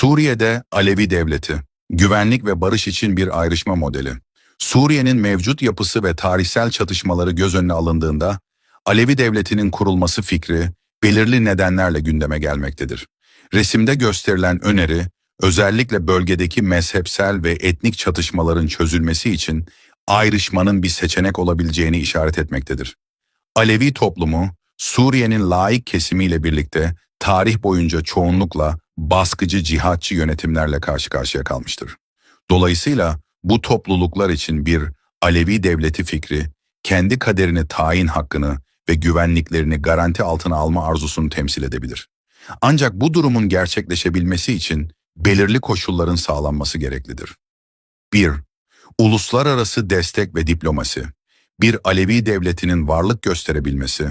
Suriye'de Alevi Devleti, güvenlik ve barış için bir ayrışma modeli. Suriye'nin mevcut yapısı ve tarihsel çatışmaları göz önüne alındığında, Alevi Devleti'nin kurulması fikri belirli nedenlerle gündeme gelmektedir. Resimde gösterilen öneri, özellikle bölgedeki mezhepsel ve etnik çatışmaların çözülmesi için ayrışmanın bir seçenek olabileceğini işaret etmektedir. Alevi toplumu, Suriye'nin laik kesimiyle birlikte tarih boyunca çoğunlukla baskıcı cihatçı yönetimlerle karşı karşıya kalmıştır. Dolayısıyla bu topluluklar için bir Alevi devleti fikri, kendi kaderini tayin hakkını ve güvenliklerini garanti altına alma arzusunu temsil edebilir. Ancak bu durumun gerçekleşebilmesi için belirli koşulların sağlanması gereklidir. 1. Uluslararası destek ve diplomasi. Bir Alevi devletinin varlık gösterebilmesi,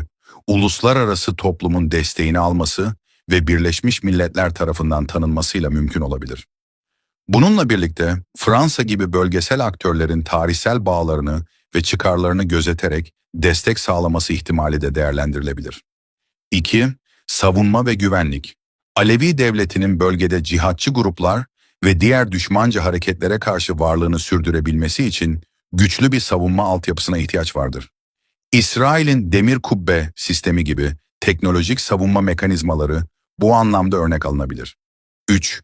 uluslararası toplumun desteğini alması ve Birleşmiş Milletler tarafından tanınmasıyla mümkün olabilir. Bununla birlikte Fransa gibi bölgesel aktörlerin tarihsel bağlarını ve çıkarlarını gözeterek destek sağlaması ihtimali de değerlendirilebilir. 2. Savunma ve güvenlik. Alevi devletinin bölgede cihatçı gruplar ve diğer düşmanca hareketlere karşı varlığını sürdürebilmesi için güçlü bir savunma altyapısına ihtiyaç vardır. İsrail'in demir kubbe sistemi gibi teknolojik savunma mekanizmaları bu anlamda örnek alınabilir. 3.